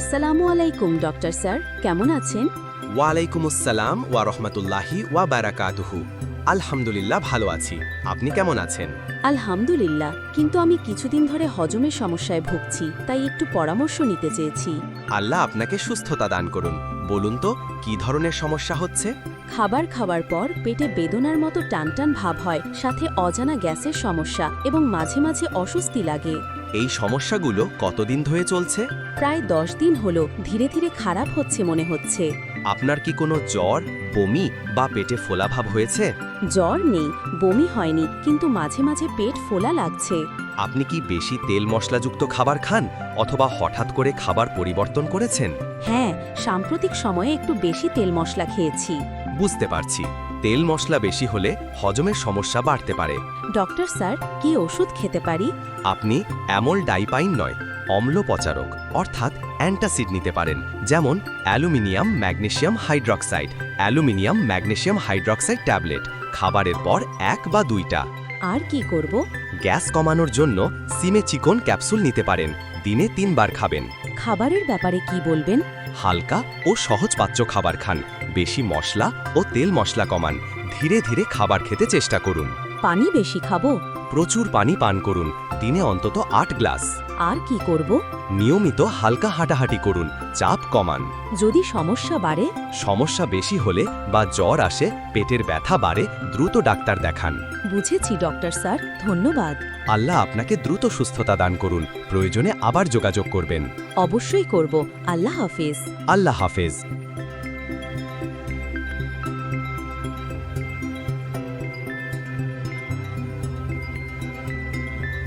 আসসালামু আলাইকুম doctor sir. কেমন আছেন? ওয়ালাইকুম আসসালাম ওয়া রহমতুল্লাহি ওয়া বারাকাতুহু। আলহামদুলিল্লাহ ভালো আছি। আপনি কেমন আছেন? আলহামদুলিল্লাহ। কিন্তু আমি কিছুদিন ধরে হজমের সমস্যায় ভুগছি তাই একটু পরামর্শ নিতে চেয়েছি। আল্লাহ আপনাকে সুস্থতা দান করুন। বলুন তো কি ধরনের সমস্যা হচ্ছে? খাবার খাওয়ার পর পেটে বেদনার মতো টানটান ভাব হয় সাথে অজানা গ্যাসের সমস্যা এবং মাঝে মাঝে অস্বস্তি লাগে। এই সমস্যাগুলো কতদিন ধরে চলছে? প্রায় দশ দিন হলো ধীরে ধীরে খারাপ হচ্ছে মনে হচ্ছে। আপনার কি কোনো জ্বর বমি বা পেটে ফোলাভাব হয়েছে? জ্বর নেই বমি হয়নি কিন্তু মাঝে মাঝে পেট ফোলা লাগছে। আপনি কি বেশি তেল মশলাযুক্ত খাবার খান অথবা হঠাৎ করে খাবার পরিবর্তন করেছেন? হ্যাঁ সাম্প্রতিক সময়ে একটু বেশি তেল মশলা খেয়েছি। বুঝতে পারছি। তেল মশলা বেশি হলে হজমের সমস্যা বাড়তে পারে। ডক্টর স্যার কি ওষুধ খেতে পারি? আপনি অ্যামল ডাইপাইন নয় অম্ল পচারক অর্থাৎ অ্যান্টাসিড নিতে পারেন যেমন aluminium magnesium hydroxide aluminium magnesium hydroxide tablet খাবারের পর এক বা দুইটা। আর কি করব? গ্যাস কমানোর জন্য সিমে চিকন ক্যাপসুল নিতে পারেন। দিনে তিনবার খাবেন। খাবারের ব্যাপারে কি বলবেন? হালকা ও সহজপাচ্য খাবার খান। বেশি মশলা ও তেল মশলা কমান। ধীরে ধীরে খাবার খেতে চেষ্টা করুন। পানি বেশি খাব? প্রচুর পানি পান করুন। দিনে অন্তত আট গ্লাস। আর কি করব? নিয়মিত হালকা হাঁটাহাঁটি করুন চাপ কমান। যদি সমস্যা বাড়ে? সমস্যা বেশি হলে বা জ্বর আসে পেটের ব্যথা বাড়ে দ্রুত ডাক্তার দেখান। বুঝেছি ডক্টর স্যার। ধন্যবাদ। আল্লাহ আপনাকে দ্রুত সুস্থতা দান করুন। প্রয়োজনে আবার যোগাযোগ করবেন। অবশ্যই করব। আল্লাহ হাফিজ। আল্লাহ হাফেজ।